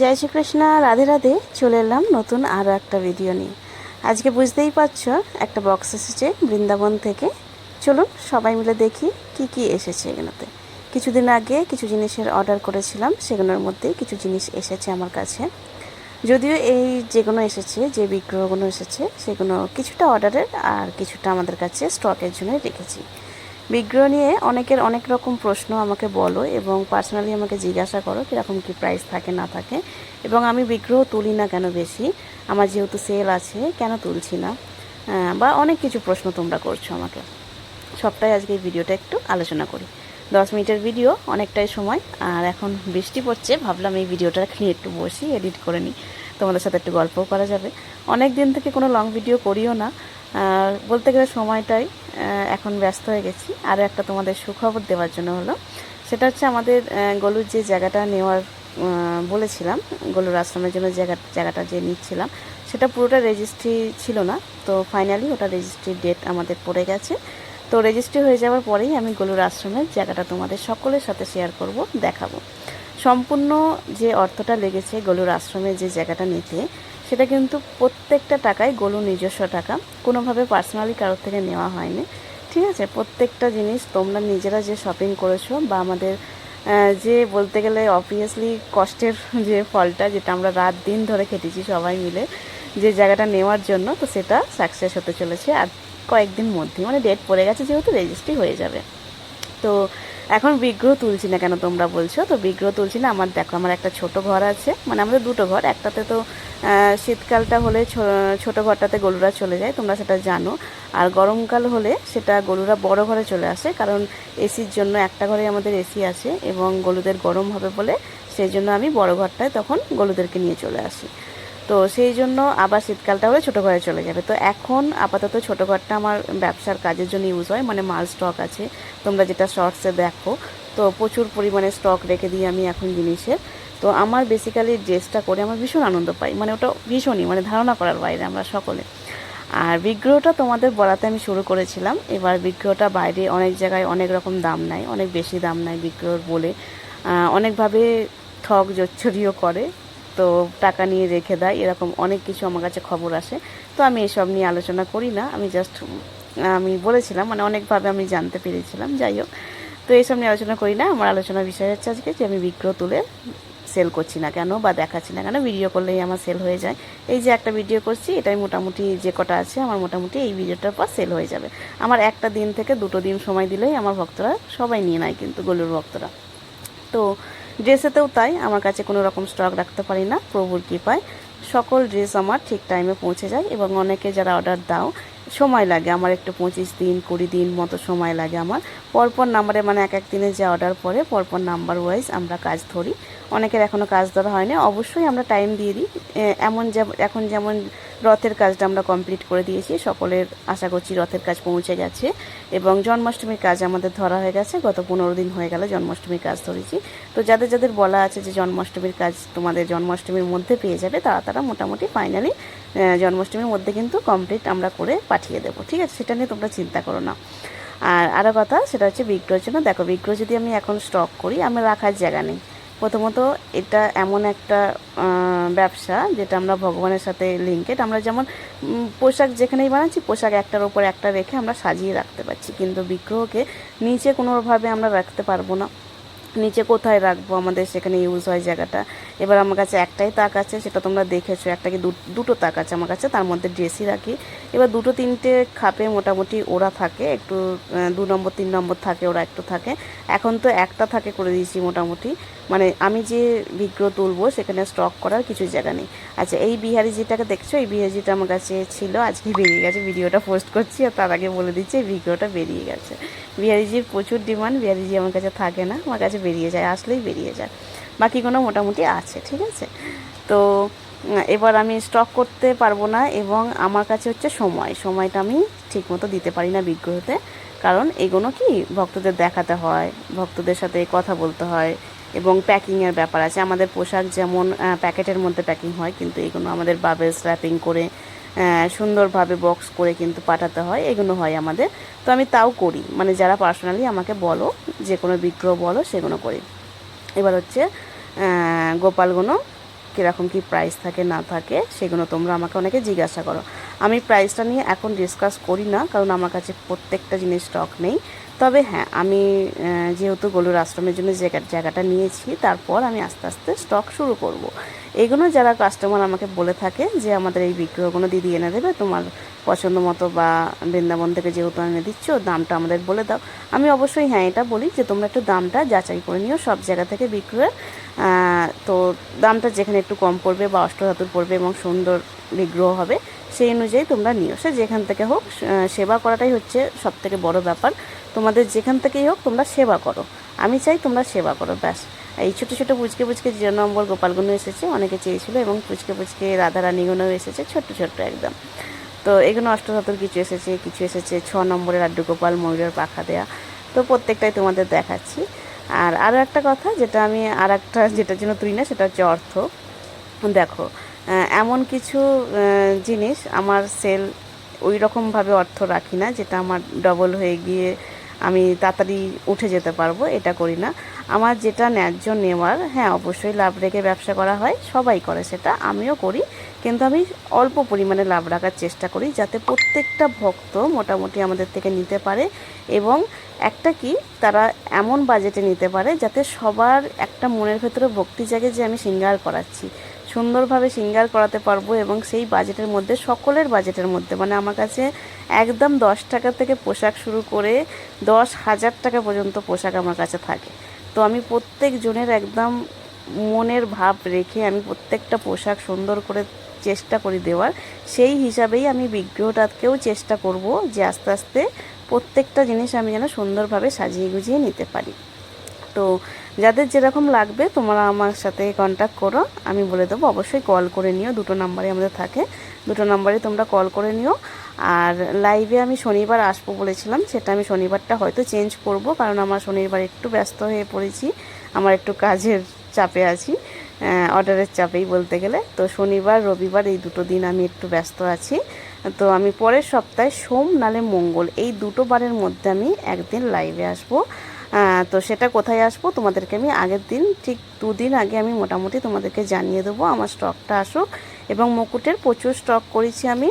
জয় শ্রীকৃষ্ণ, রাধে রাধে। চলে এলাম নতুন আরও একটা ভিডিও নিয়ে। আজকে বুঝতেই পারছ, একটা বক্স এসেছে বৃন্দাবন থেকে। চলুন সবাই মিলে দেখি কি কি এসেছে এগুলোতে। কিছুদিন আগে কিছু জিনিসের অর্ডার করেছিলাম, সেগুলোর মধ্যে কিছু জিনিস এসেছে আমার কাছে। যদিও এই যেগুলো এসেছে, যে বিগ্রহগুলো এসেছে, সেগুলো কিছুটা অর্ডারের আর কিছুটা আমাদের কাছে স্টকের জন্য রেখেছি। বিগ্রহ নিয়ে অনেকের অনেক রকম প্রশ্ন আমাকে বলো এবং পার্সোনালি আমাকে জিজ্ঞাসা করো কীরকম কী প্রাইস থাকে, না থাকে। এবং আমি বিগ্রহ তুলি না কেন বেশি? আমার যেহেতু সেল আছে, কেন তুলছি না? বা অনেক কিছু প্রশ্ন তোমরা করছ আমাকে। সবটাই আজকে ভিডিওটা একটু আলোচনা করি। দশ মিনিটের ভিডিও অনেকটাই সময়। আর এখন বৃষ্টি পড়ছে, ভাবলাম এই ভিডিওটা নিয়ে একটু বসি এডিট করে নিই। তোমাদের সাথে একটু গল্পও করা যাবে। অনেক দিন থেকে কোনো লং ভিডিও করিও না। বলতে গেলে সময়টাই এখন ব্যস্ত হয়ে গেছি। আরও একটা তোমাদের সুখবর দেওয়ার জন্য হলো, সেটা হচ্ছে আমাদের গলুর যে জায়গাটা নেওয়ার বলেছিলাম, গলুর আশ্রমের জন্য জায়গা জায়গাটা যে নিচ্ছিলাম, সেটা পুরোটা রেজিস্ট্রি ছিল না। তো ফাইনালি ওটা রেজিস্ট্রি ডেট আমাদের পড়ে গেছে। তো রেজিস্ট্রি হয়ে যাওয়ার পরেই আমি গলুর আশ্রমের জায়গাটা তোমাদের সকলের সাথে শেয়ার করব, দেখাবো। সম্পূর্ণ যে অর্থটা লেগেছে গলুর আশ্রমে যে জায়গাটা নিতে সেটা কিন্তু প্রত্যেকটা টাকায় গোলু নিজস্ব টাকা। কোনোভাবে পার্সোনালি কারোর থেকে নেওয়া হয়নি। ঠিক আছে? প্রত্যেকটা জিনিস তোমরা নিজেরা যে শপিং করেছ বা আমাদের যে বলতে গেলে অবভিয়াসলি কষ্টের যে ফলটা যেটা আমরা রাত দিন ধরে খেটেছি সবাই মিলে, যে জায়গাটা নেওয়ার জন্য, তো সেটা সাকসেস হতে চলেছে। আর কয়েকদিন মধ্যে মানে ডেট পড়ে গেছে যেহেতু রেজিস্ট্রি হয়ে যাবে। তো এখন বিগ্রহ তুলছি না কেন তোমরা বলছো? তো বিগ্রহ তুলছি না, আমার দেখো, আমার একটা ছোট ঘর আছে। মানে আমাদের দুটো ঘর, একটাতে তো শীতকালটা হলে ছোট ঘরটাতে গরুরা চলে যায়, তোমরা সেটা জানো। আর গরমকাল হলে সেটা গরুরা বড় ঘরে চলে আসে, কারণ এসির জন্য একটা ঘরে আমাদের এসি আছে এবং গরুদের গরম হবে বলে সেই জন্য আমি বড় ঘরটায় তখন গরুদেরকে নিয়ে চলে আসি। তো সেই জন্য আবার শীতকালটা হলে ছোটো ঘরে চলে যাবে। তো এখন আপাতত ছোটো ঘরটা আমার ব্যবসার কাজের জন্য ইউজ হয় মানে মাল স্টক আছে। তোমরা যেটা শর্টসে দেখো তো প্রচুর পরিমাণে স্টক রেখে দিই আমি এখন জিনিসের। তো আমার বেসিক্যালি ড্রেসটা করে আমার ভীষণ আনন্দ পাই। মানে ওটা ভীষণই মানে ধারণা করার বাইরে আমরা সকলে। আর বিগ্রহটা তোমাদের বলাতে আমি শুরু করেছিলাম। এবার বিগ্রহটা বাইরে অনেক জায়গায় অনেক রকম দাম নেয়, অনেক বেশি দাম নেয় বিগ্রহর বলে। অনেকভাবে ঠক জচ্ছরিও করে। তো টাকা নিয়ে রেখে দেয়, এরকম অনেক কিছু আমার কাছে খবর আসে। তো আমি এসব নিয়ে আলোচনা করি না। আমি জাস্ট আমি বলেছিলাম মানে অনেকভাবে আমি জানতে পেরেছিলাম। যাই হোক তো এইসব নিয়ে আলোচনা করি না। আমার আলোচনার বিষয় হচ্ছে আজকে যে আমি বিগ্রহ তুলে সেল করছি না কেন বা দেখাচ্ছি না কেন ভিডিও করলেই আমার সেল হয়ে যায়। এই যে একটা ভিডিও করছি, এটাই মোটামুটি যে কটা আছে, আমার মোটামুটি এই ভিডিওটার পর সেল হয়ে যাবে। আমার একটা দিন থেকে দুটো দিন সময় দিলেই আমার ভক্তরা সবাই নিয়ে নেয় কিন্তু গলুর ভক্তরা। তো ড্রেসেতেও তাই, আমার কাছে কোনো রকম স্টক রাখতে পারি না, প্রভুর কৃপায়। সকল ড্রেস আমার ঠিক টাইমে পৌঁছে যায় এবং অনেকে যারা অর্ডার দাও সময় লাগে আমার একটু পঁচিশ দিন, কুড়ি দিন মতো সময় লাগে আমার। পরপর নাম্বারে মানে এক এক দিনে যে অর্ডার পরে পরপর নাম্বার ওয়াইজ আমরা কাজ ধরি। অনেকের এখনও কাজ ধরা হয়নি। অবশ্যই আমরা টাইম দিয়ে দিই। এমন এখন যেমন রথের কাজটা আমরা কমপ্লিট করে দিয়েছি, সকলের আশা করছি রথের কাজ পৌঁছে গেছে। এবং জন্মাষ্টমীর কাজ আমাদের ধরা হয়ে গেছে। গত পনেরো দিন হয়ে গেল জন্মাষ্টমীর কাজ ধরেছি। তো যাদের যাদের বলা আছে যে জন্মাষ্টমীর কাজ তোমাদের জন্মাষ্টমীর মধ্যে পেয়ে যাবে, তারা তারা মোটামুটি ফাইনালি জন্মাষ্টমীর মধ্যে কিন্তু কমপ্লিট আমরা করে পাঠিয়ে দেবো, ঠিক আছে? সেটা নিয়ে তোমরা চিন্তা করো না। আর আরও কথা, সেটা হচ্ছে বিগ্রহের জন্য। দেখো, বিগ্রহ যদি আমি এখন স্টক করি আমার রাখার জায়গা নেই। প্রথমত এটা এমন একটা ব্যবসা যেটা আমরা ভগবানের সাথে লিঙ্কেড আমরা যেমন পোশাক যেখানেই বানাচ্ছি, পোশাক একটার ওপর একটা রেখে আমরা সাজিয়ে রাখতে পারছি। কিন্তু বিগ্রহকে নিচে কোনোভাবে আমরা রাখতে পারব না। নিচে কোথায় রাখব আমাদের সেখানে ইউজ হয় জায়গাটা? এবার আমার কাছে একটাই তাক আছে, সেটা তোমরা দেখেছ। একটা কি দুটো তাক আছে আমার কাছে, তার মধ্যে ড্রেসই রাখি। এবার দুটো তিনটে খাপে মোটামুটি ওরা থাকে, একটু দু নম্বর, তিন নম্বর থাকে, ওরা একটু থাকে। এখন তো একটা থাকে করে দিয়েছি মোটামুটি। মানে আমি যে বিগ্রহ তুলবো সেখানে স্টক করার কিছু জায়গা নেই। আচ্ছা এই বিহারিজিটাকে দেখছ, এই বিহারিজিটা আমার কাছে ছিল, আজকে বেরিয়ে গেছে, ভিডিওটা পোস্ট করছি আর তার আগে বলে দিচ্ছি, এই বিগ্রহটা বেরিয়ে গেছে। বিহারিজির প্রচুর ডিমান্ড বিহারিজি আমার কাছে থাকে না, আমার কাছে বেরিয়ে যায়, আসলেই বেরিয়ে যায়। বাকিগুলো মোটামুটি আছে, ঠিক আছে? তো, এবার আমি স্টক করতে পারব না এবং আমার কাছে হচ্ছে সময়, সময়টা আমি ঠিকমতো দিতে পারি না বিগ্রহতে। কারণ এগুলো কি, ভক্তদের দেখাতে হয়, ভক্তদের সাথে কথা বলতে হয় প্যাকিংয়ের ব্যাপার আছে। আমাদের পোশাক যেমন প্যাকেটের মধ্যে প্যাকিং হয়, কিন্তু এগুলো আমাদের বাবেলস র্যাপিং করে সুন্দরভাবে বক্স করে কিন্তু পাঠাতে হয়, এগুলো হয় আমাদের। তো আমি তাও করি। মানে যারা পার্সোনালি আমাকে বলো, যে কোনো বিগ্রহ বলো, সেগুলো করি। এবার হচ্ছে গোপালগুলো কীরকম কী প্রাইস থাকে, না থাকে, সেগুলো তোমরা আমাকে অনেকে জিজ্ঞাসা করো। আমি প্রাইসটা নিয়ে এখন ডিসকাস করি না, কারণ আমার কাছে প্রত্যেকটা জিনিস স্টক নেই। তবে হ্যাঁ আমি যেহেতু গলুর আশ্রমের জন্য জায়গা, জায়গাটা নিয়েছি, তারপর আমি আস্তে আস্তে স্টক শুরু করব। এগুলো যারা কাস্টমার আমাকে বলে থাকে যে, আমাদের এই বিগ্রহগুলো দিদি এনে দেবে, তোমার পছন্দ মতো বা বৃন্দাবন থেকে যেহেতু এনে দিচ্ছ, দামটা আমাদের বলে দাও। আমি অবশ্যই হ্যাঁ এটা বলি যে, তোমরা একটু দামটা যাচাই করে নিও, সব জায়গা থেকে বিক্রয়ের। তো দামটা যেখানে একটু কম পড়বে বা অষ্টধাতুর পড়বে এবং সুন্দর বিগ্রহ হবে, সেই অনুযায়ী তোমরা নিও। সে যেখান থেকে হোক সেবা করাটাই হচ্ছে সব থেকে বড় ব্যাপার। তোমাদের যেখান থেকেই হোক তোমরা সেবা করো। আমি চাই তোমরা সেবা করো, ব্যাস। এই ছোটো ছোটো পুচকে পুচকে যে নম্বর গোপালগুলো এসেছে, অনেকে চেয়েছিলো এবং পুচকে পুচকে রাধারানীগুলোও এসেছে, ছোট্ট ছোট্ট একদম। তো এগুলো অষ্টধাতুর কিছু এসেছে কিছু এসেছে, ছ নম্বরের আড্ডু গোপাল, ময়ূরের পাখা দেয়া। তো প্রত্যেকটাই তোমাদের দেখাচ্ছি। আর আরও একটা কথা, যেটা আমি আর একটা যেটার জন্য তুই না, সেটা হচ্ছে অর্থ। দেখো এমন কিছু জিনিস আমার সেল ওই রকমভাবে অর্থ রাখি না, যেটা আমার ডবল হয়ে গিয়ে আমি তাড়াতাড়ি উঠে যেতে পারব, এটা করি না। আমার যেটা ন্যায্য নেওয়ার হ্যাঁ অবশ্যই লাভ রেখে ব্যবসা করা হয়, সবাই করে সেটা, আমিও করি। কিন্তু আমি অল্প পরিমাণে লাভ রাখার চেষ্টা করি, যাতে প্রত্যেকটা ভক্ত মোটামুটি আমাদের থেকে নিতে পারে এবং একটা কি, তারা এমন বাজেটে নিতে পারে যাতে সবার একটা মনের ভেতরে ভক্তি জাগে যে আমি সিঙ্গার করাচ্ছি। সুন্দরভাবে সিঙ্গার করাতে পারব এবং সেই বাজেটের মধ্যে, সকলের বাজেটের মধ্যে মানে আমার কাছে একদম দশ টাকা থেকে পোশাক শুরু করে দশ হাজার টাকা পর্যন্ত পোশাক আমার কাছে থাকে। তো আমি প্রত্যেক জনের একদম মনের ভাব রেখে আমি প্রত্যেকটা পোশাক সুন্দর করে চেষ্টা করি দেওয়ার। সেই হিসাবেই আমি বিগ্রহটাকেও চেষ্টা করব যে আস্তে আস্তে প্রত্যেকটা জিনিস আমি যেন সুন্দরভাবে সাজিয়ে গুজিয়ে নিতে পারি। তো যাদের যেরকম লাগবে, তোমরা আমার সাথে কন্ট্যাক্ট করো। আমি বলে দেবো, অবশ্যই কল করে নিও, দুটো নাম্বারে আমাদের থাকে। দুটো নাম্বারে তোমরা কল করে নিও। আর লাইভে আমি শনিবার আসব বলেছিলাম, সেটা আমি শনিবারটা হয়তো চেঞ্জ করব, কারণ আমার শনিবার একটু ব্যস্ত হয়ে পড়েছি। আমার একটু কাজের চাপে আছি অর্ডারের চাপেই বলতে গেলে। তো শনিবার, রবিবার এই দুটো দিন আমি একটু ব্যস্ত আছি। তো আমি পরের সপ্তাহে সোম, নালে মঙ্গল, এই দুটো বারের মধ্যে আমি একদিন লাইভে আসব। তো সেটা কোথায় আসব তোমাদেরকে আমি আগের দিন, ঠিক দুদিন আগে আমি মোটামুটি তোমাদেরকে জানিয়ে দেবো, আমার স্টকটা আসুক। এবং মুকুটের প্রচুর স্টক করেছি আমি,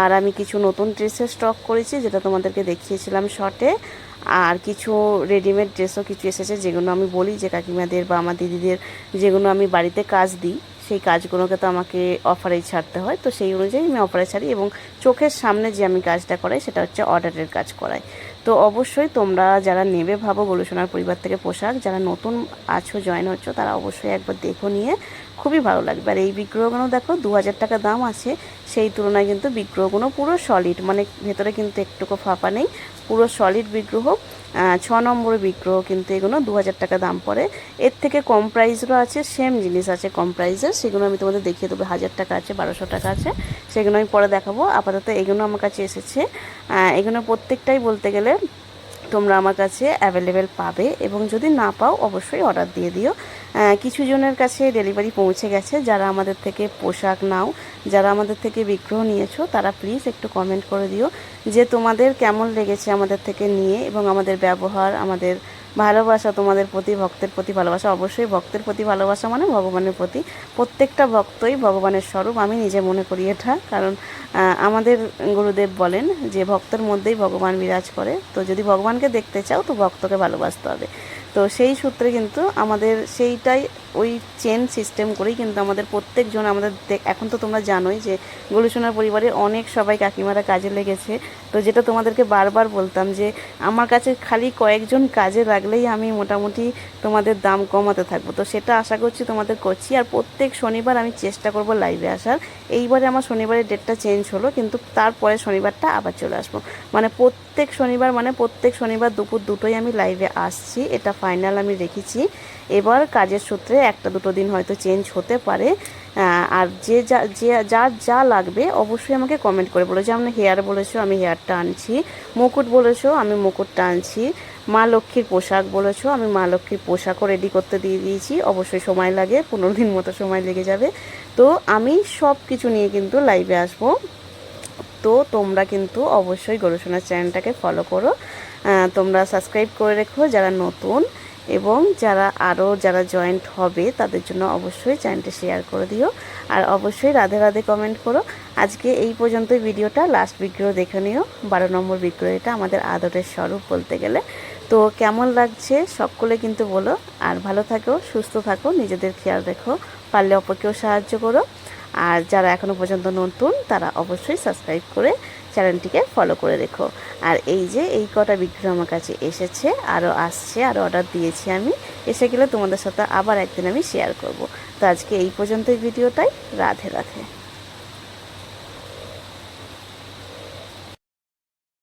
আর আমি কিছু নতুন ড্রেসের স্টক করেছি, যেটা তোমাদেরকে দেখিয়েছিলাম শর্টে আর কিছু রেডিমেড ড্রেসও কিছু এসেছে, যেগুলো আমি বলি, যে কাকিমাদের বা আমার দিদিদের যেগুলো আমি বাড়িতে কাজ দিই, সেই কাজগুলোকে তো আমাকে অফারেই ছাড়তে হয়। তো সেই অনুযায়ী আমি অফারে ছাড়ি এবং চোখের সামনে যে আমি কাজটা করাই, সেটা হচ্ছে অর্ডারের কাজ করাই। তো অবশ্যই তোমরা যারা নেবে ভাবো গোলুসোনার পরিবার থেকে পোশাক, যারা নতুন আছো জয়েন হচ্ছ, তারা অবশ্যই একবার দেখো নিয়ে খুবই ভালো লাগবে। আর এই বিগ্রহগুলো দেখো দু হাজার টাকা দাম আছে, সেই তুলনায় কিন্তু বিগ্রহগুলো পুরো সলিড মানে ভেতরে কিন্তু একটুকু ফাঁপা নেই। পুরো সলিড বিগ্রহ ছ নম্বর বিগ্রহ কিন্তু এগুলো দু হাজার টাকা দাম পড়ে। এর থেকে কম প্রাইসেরও আছে সেম জিনিস আছে কম প্রাইসের সেগুলো আমি তোমাদের দেখিয়ে দেবো, হাজার টাকা আছে, বারোশো টাকা আছে। সেগুলো আমি পরে দেখাবো। আপাতত এগুলো আমার কাছে এসেছে। এগুলো প্রত্যেকটাই বলতে গেলে তোমরা আমার কাছে অ্যাভেলেবেল পাবে এবং যদি না পাও, অবশ্যই অর্ডার দিয়ে দিও। কিছু জনের কাছে ডেলিভারি পৌঁছে গেছে। যারা আমাদের থেকে পোশাক নাও, যারা আমাদের থেকে বিগ্রহ নিয়েছো, তারা প্লিজ একটু কমেন্ট করে দিও যে তোমাদের কেমন লেগেছে আমাদের থেকে নিয়ে এবং আমাদের ব্যবহার, আমাদের ভালোবাসা তোমাদের প্রতি, ভক্তের প্রতি ভালোবাসা। অবশ্যই ভক্তের প্রতি ভালোবাসা মানে ভগবানের প্রতি। প্রত্যেকটা ভক্তই ভগবানের স্বরূপ। আমি নিজে মনে করি এটা। কারণ আমাদের গুরুদেব বলেন যে, ভক্তের মধ্যেই ভগবান বিরাজ করে। তো যদি ভগবানকে দেখতে চাও, তো ভক্তকে ভালোবাসতে হবে। তো সেই সূত্রে কিন্তু আমাদের সেইটাই ওই চেন সিস্টেম করেই কিন্তু আমাদের প্রত্যেকজন আমাদের এখন তো তোমরা জানোই যে গলুসোনার পরিবারের অনেক সবাই কাকিমারা কাজে লেগেছে। তো যেটা তোমাদেরকে বারবার বলতাম যে আমার কাছে খালি কয়েকজন কাজে লাগলেই আমি মোটামুটি তোমাদের দাম কমাতে থাকব। তো সেটা আশা করছি তোমাদের করছি। আর প্রত্যেক শনিবার আমি চেষ্টা করব লাইভে আসার। এইবারে আমার শনিবারের ডেটটা চেঞ্জ হলো, কিন্তু তারপরে শনিবারটা আবার চলে আসব। মানে প্রত্যেক শনিবার মানে প্রত্যেক শনিবার দুপুর দুটোই আমি লাইভে আসছি। এটা ফাইনাল আমি রেখেছি এবার কাজের সূত্রে একটা দুটো দিন হয়তো চেঞ্জ হতে পারে। আর যে যা, যে, যার যা লাগবে অবশ্যই আমাকে কমেন্ট করে বলেছ। আমি হেয়ার বলেছ, আমি হেয়ারটা আনছি। মুকুট বলেছ, আমি মুকুটটা আনছি। মা লক্ষ্মীর পোশাক বলেছ, আমি মা লক্ষ্মীর পোশাকও রেডি করতে দিয়ে দিয়েছি। অবশ্যই সময় লাগে, পনেরো দিন মতো সময় লেগে যাবে। তো আমি সব কিছু নিয়ে কিন্তু লাইভে আসব। তো তোমরা কিন্তু অবশ্যই গরুসোনার চ্যানেলটাকে ফলো করো। তোমরা সাবস্ক্রাইব করে রেখো যারা নতুন এবং যারা আরও যারা জয়েন্ট হবে তাদের জন্য অবশ্যই চ্যানেলটা শেয়ার করে দিও। আর অবশ্যই রাধে রাধে কমেন্ট করো। আজকে এই পর্যন্তই ভিডিওটা। লাস্ট বিক্রয় দেখে নিও। বারো নম্বর বিগ্রহ বিক্রয়টা আমাদের আদরের স্বরূপ বলতে গেলে। তো কেমন লাগছে সকলে কিন্তু বলো। আর ভালো থাকো, সুস্থ থাকো, নিজেদের খেয়াল রেখো। পারলে অপরকেও সাহায্য করো। আর যারা এখনও পর্যন্ত নতুন, তারা অবশ্যই সাবস্ক্রাইব করে চ্যানেলটিকে ফলো করে রেখো। আর এই যে, এই কটা বিক্রি আমার কাছে এসেছে আরও আসছে আরও অর্ডার দিয়েছি আমি, এসে গেলে তোমাদের সাথে আবার একদিন আমি শেয়ার করব। তো আজকে এই পর্যন্তই ভিডিওটাই। রাধে রাধে।